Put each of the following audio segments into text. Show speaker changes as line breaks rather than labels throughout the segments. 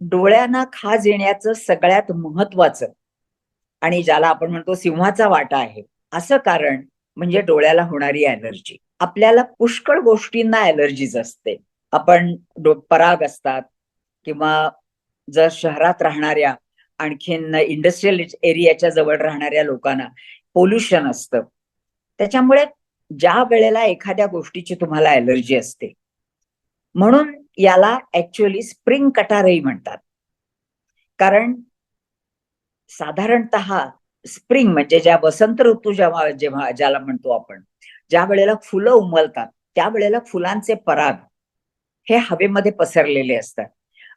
डोळ्यांना खाज येण्याचं सगळ्यात महत्वाचं. आणि ज्याला आपण म्हणतो सिंहाचा वाटा आहे. असं कारण म्हणजे डोळ्याला होणारी ॲलर्जी आपल्याला पुष्कळ गोष्टींना ॲलर्जीज असते. आपण डो- पराग असतात किंवा जर शहरात राहणाऱ्या आणखीन इंडस्ट्रियल एरियाच्या जवळ राहणाऱ्या लोकांना पोल्युशन असतं. त्याच्यामुळे ज्या वेळेला एखाद्या गोष्टीची तुम्हाला ॲलर्जी असते. म्हणून याला ऍक्च्युअली स्प्रिंग कटारही म्हणतात. कारण साधारणत स्प्रिंग म्हणजे ज्या वसंत ऋतू जेव्हा जेव्हा ज्याला म्हणतो आपण ज्या वेळेला फुलं उमलतात त्यावेळेला फुलांचे पराग हे हवेमध्ये पसरलेले असतात.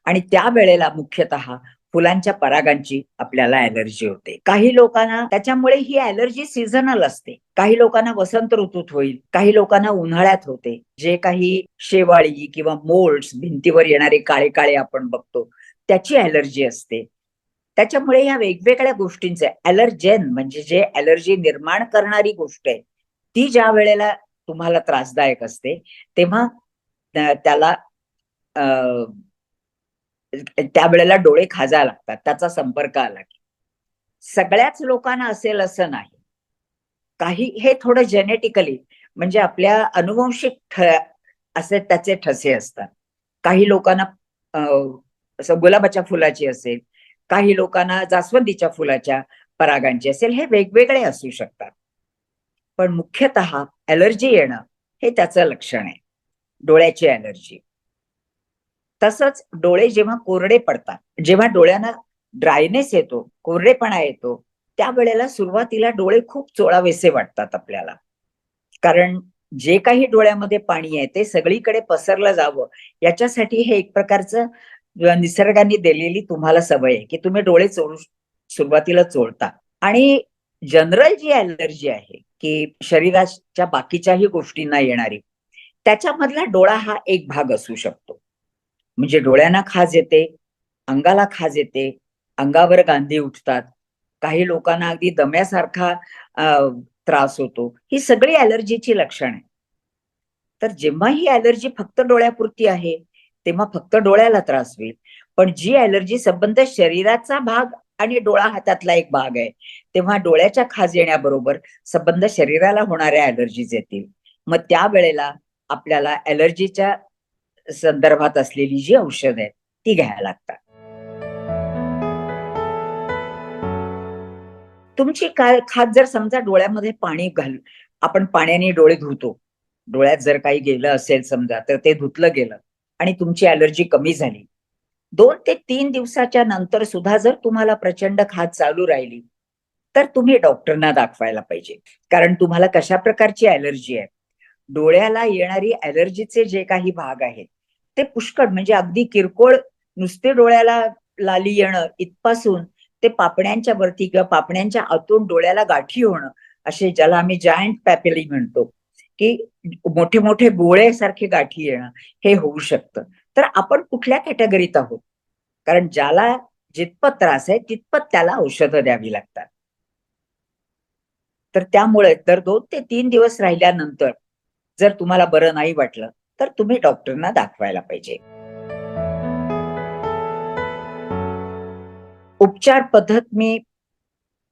आणि त्या वेळेला मुख्यतः फुलांच्या परागांची आपल्याला ऍलर्जी होते. काही लोकांना त्याच्यामुळे ही ऍलर्जी सीझनल असते. काही लोकांना वसंत ऋतूत होईल. काही लोकांना उन्हाळ्यात होते. जे काही शेवाळी किंवा मोल्ड्स भिंतीवर येणारे काळे काळे आपण बघतो त्याची ऍलर्जी असते. त्याच्यामुळे या वेगवेगळ्या गोष्टींचे ॲलर्जेन म्हणजे जे ऍलर्जी निर्माण करणारी गोष्ट आहे ती ज्या वेळेला तुम्हाला त्रासदायक असते तेव्हा त्याला अं, त्यावेळेला डोळे खाजा लागतात त्याचा संपर्क आला की. सगळ्याच लोकांना असेल असं नाही. काही हे थोडं जेनेटिकली म्हणजे आपल्या अनुवंशिक ठ असे त्याचे ठसे असतात. काही लोकांना असं गुलाबाच्या फुलाची असेल काही लोकांना जास्वंदीच्या फुलाच्या परागांची असेल हे वेगवेगळे असू शकतात. पण मुख्यतः ॲलर्जी येणं हे त्याचं लक्षण आहे. डोळ्याची ॲलर्जी. तसंच डोळे जेव्हा कोरडे पडतात जेव्हा डोळ्यांना ड्रायनेस येतो कोरडेपणा येतो त्यावेळेला सुरुवातीला डोळे खूप चोळावेसे वाटतात आपल्याला. कारण जे काही डोळ्यामध्ये पाणी आहे ते सगळीकडे पसरलं जावं याच्यासाठी हे एक प्रकारचं निसर्गाने दिलेली तुम्हाला सवय आहे की तुम्ही डोळे चोळू सुरुवातीला चोळता. आणि जनरल जी ऍलर्जी आहे की शरीराच्या बाकीच्याही गोष्टींना येणारी त्याच्यामधला डोळा हा एक भाग असू शकतो. म्हणजे डोळ्यांना खाज येते अंगाला खाज येते अंगावर गांधी उठतात. काही लोकांना अगदी दम्यासारखा त्रास होतो. ही सगळी ॲलर्जीची लक्षण आहे तर जेव्हा ही ॲलर्जी फक्त डोळ्यापुरती आहे तेव्हा फक्त डोळ्याला त्रास होईल. पण जी ॲलर्जी संबंध शरीराचा भाग आणि डोळा हातातला एक भाग आहे तेव्हा डोळ्याच्या खाज येण्याबरोबर संबंध शरीराला होणाऱ्या ॲलर्जीज येतील. मग त्यावेळेला आपल्याला ॲलर्जीच्या संदर्भात असलेली जी औषधं आहेत ती घ्यायला लागतात. तुमची काय खात जर समजा डोळ्यामध्ये पाणी घाल आपण पाण्याने डोळे धुतो. डोळ्यात जर काही गेलं असेल समजा तर ते धुतलं गेलं आणि तुमची अलर्जी कमी झाली. दोन ते तीन दिवसाच्या नंतर सुद्धा जर तुम्हाला प्रचंड खात चालू राहिली तर तुम्ही डॉक्टरना दाखवायला पाहिजे. कारण तुम्हाला कशा प्रकारची ऍलर्जी आहे? डोळ्याला येणारी ऍलर्जीचे जे काही भाग आहेत ते पुष्कळ म्हणजे अगदी किरकोळ नुसते डोळ्याला लाली येणं इथपासून ते पापण्यांच्या वरती किंवा पापण्यांच्या आतून डोळ्याला गाठी होणं असे ज्याला आम्ही जायंट पॅपेली म्हणतो की मोठे मोठे गोळे सारखे गाठी येणं हे होऊ शकतं. तर आपण कुठल्या कॅटेगरीत आहोत? कारण ज्याला जितपत त्रास आहे तितपत त्याला औषधं द्यावी लागतात. तर त्यामुळे तर दोन ते तीन दिवस राहिल्यानंतर जर तुम्हाला बरं नाही वाटलं तर तुम्ही डॉक्टरना दाखवायला पाहिजे. उपचार पद्धत मी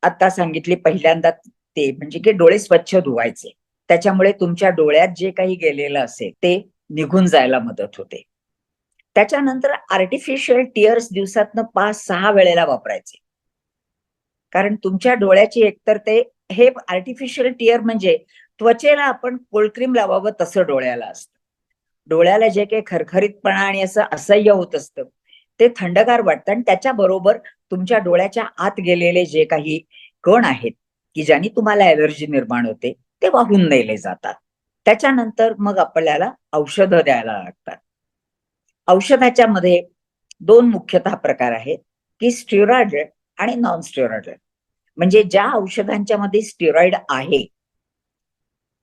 आता सांगितली पहिल्यांदा ते म्हणजे की डोळे स्वच्छ धुवायचे. त्याच्यामुळे तुमच्या डोळ्यात जे काही गेलेलं असेल ते निघून जायला मदत होते. त्याच्यानंतर आर्टिफिशियल टिअर्स दिवसातनं पाच सहा वेळेला वापरायचे. कारण तुमच्या डोळ्याची एकतर ते हे आर्टिफिशियल टिअर म्हणजे त्वचेला आपण कोल्ड क्रीम लावावं तसं डोळ्याला असतं. डोळ्याला जे काही खरखरीतपणा आणि असं असह्य होत असतं ते थंडगार वाटतं आणि त्याच्याबरोबर तुमच्या डोळ्याच्या आत गेलेले जे काही कण आहेत की ज्यांनी तुम्हाला ॲलर्जी निर्माण होते ते वाहून नेले जातात. त्याच्यानंतर मग आपल्याला औषधं द्यायला लागतात. औषधाच्या मध्ये दोन मुख्यतः प्रकार आहेत की स्टिरॉइड आणि नॉन स्टिरॉइड म्हणजे ज्या औषधांच्या मध्ये स्टिरॉइड आहे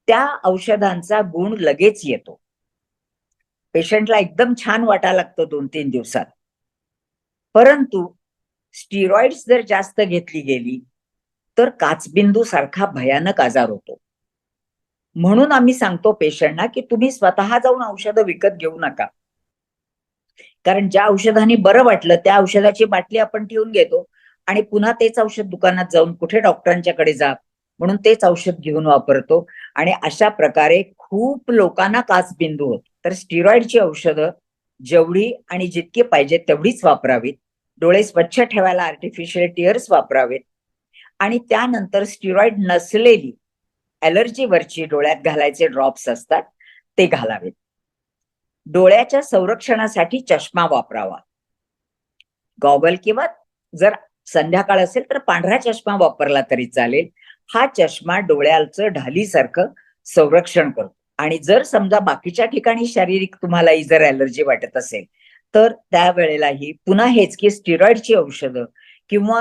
त्या औषधांचा गुण लगेच येतो. पेशंटला एकदम छान वाटायला लागतं दोन तीन दिवसात. परंतु स्टिरॉइड्स जर जास्त घेतली गेली तर काचबिंदू सारखा भयानक आजार होतो. म्हणून आम्ही सांगतो पेशंटना की तुम्ही स्वतः जाऊन औषधं विकत घेऊ नका. कारण ज्या औषधाने बरं वाटलं त्या औषधाची बाटली आपण ठेवून घेतो आणि पुन्हा तेच औषध दुकानात जाऊन कुठे डॉक्टरांच्याकडे जा म्हणून तेच औषध घेऊन वापरतो. आणि अशा प्रकारे खूप लोकांना काचबिंदू होतो. तर स्टिरॉइडची औषधं जेवढी आणि जितकी पाहिजे तेवढीच वापरावीत. डोळे स्वच्छ ठेवायला आर्टिफिशियल टिअर्स वापरावेत. आणि त्यानंतर स्टिरॉइड नसलेली ॲलर्जीवरची डोळ्यात घालायचे ड्रॉप्स असतात ते घालावेत. डोळ्याच्या संरक्षणासाठी चष्मा वापरावा. गॉगल किंवा जर संध्याकाळ असेल तर पांढरा चष्मा वापरला तरी चालेल. हा चष्मा डोळ्याचं ढालीसारखं संरक्षण करतो. आणि जर समजा बाकीच्या ठिकाणी शारीरिक तुम्हाला जर ॲलर्जी वाटत असेल तर त्यावेळेलाही पुन्हा हेच की स्टिरॉइडची औषधं किंवा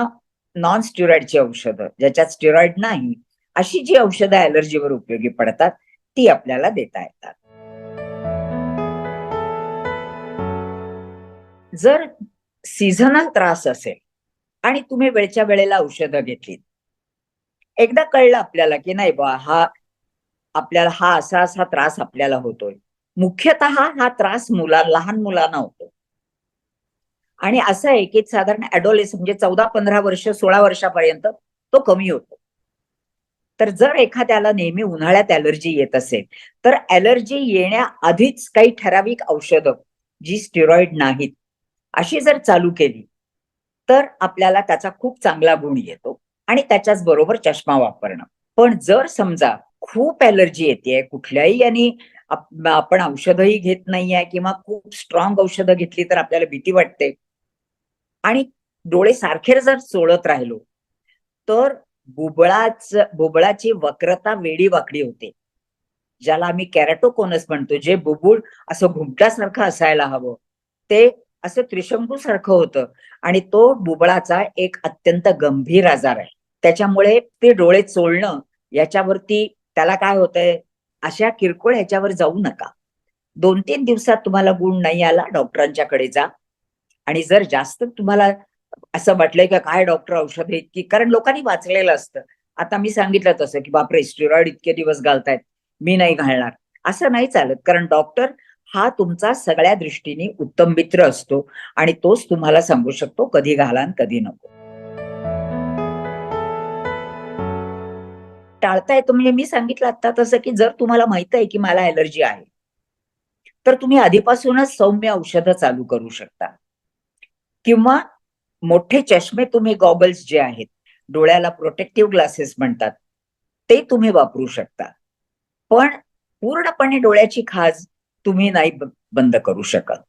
नॉन स्टिरॉइडची औषधं ज्याच्यात स्टिरॉइड नाही अशी जी औषधं ऍलर्जीवर उपयोगी पडतात ती आपल्याला देता येतात. जर सीझनल त्रास असेल आणि तुम्ही वेळच्या वेळेला औषधं घेतलीत एकदा कळलं आपल्याला की नाही बा हा आपल्याला हा असा असा त्रास आपल्याला होतोय. मुख्यतः हा त्रास मुला लहान मुलांना होतो. आणि असं आहे की साधारण ऍडोलेस म्हणजे चौदा पंधरा वर्ष सोळा वर्षापर्यंत तो कमी होतो. तर जर एखाद्याला नेहमी उन्हाळ्यात ऍलर्जी येत असेल तर ऍलर्जी येण्याआधीच काही ठराविक औषधं जी स्टिरॉइड नाहीत अशी जर चालू केली तर आपल्याला त्याचा खूप चांगला गुण येतो आणि त्याच्याच बरोबर चष्मा वापरणं. पण जर समजा खूप ॲलर्जी येते कुठल्याही आणि आपण औषधही घेत नाहीये किंवा खूप स्ट्रॉंग औषधं घेतली तर आपल्याला भीती वाटते. आणि डोळे सारखे जर चोळत राहिलो तर बुबळाच बुबळाची वक्रता वेडी वाकडी होते. ज्याला आम्ही कॅरेटोकोनस म्हणतो जे बुबुळ असं घुमट्यासारखं असायला हवं. ते असं त्रिशंकू सारखं होतं आणि तो बुबळाचा एक अत्यंत गंभीर आजार आहे. त्याच्यामुळे ते डोळे चोळणं याच्यावरती त्याला काय होतंय? अशा किरकोळ ह्याच्यावर जाऊ नका. दोन तीन दिवसात तुम्हाला गुण नाही आला डॉक्टरांच्याकडे जा. आणि जर जास्त तुम्हाला असं वाटलंय का काय डॉक्टर औषध की कारण लोकांनी वाचलेलं असतं. आता मी सांगितलं तसं की बापरे स्टिरॉइड इतके दिवस घालतायत. मी नाही घालणार. असं नाही चालत. कारण डॉक्टर हा तुमचा सगळ्या दृष्टीने उत्तम मित्र असतो आणि तोच तुम्हाला सांगू शकतो कधी घालान कधी नको. टाळता येतो म्हणजे मी सांगितलं आता तसं की जर तुम्हाला माहीत आहे की मला ऍलर्जी आहे तर तुम्ही आधीपासूनच सौम्य औषधं चालू करू शकता. किंवा मोठे चष्मे तुम्ही गॉगल्स जे आहेत डोळ्याला प्रोटेक्टिव्ह ग्लासेस म्हणतात ते तुम्ही वापरू शकता. पण पूर्णपणे डोळ्याची खाज तुम्ही नाही बंद करू शकत.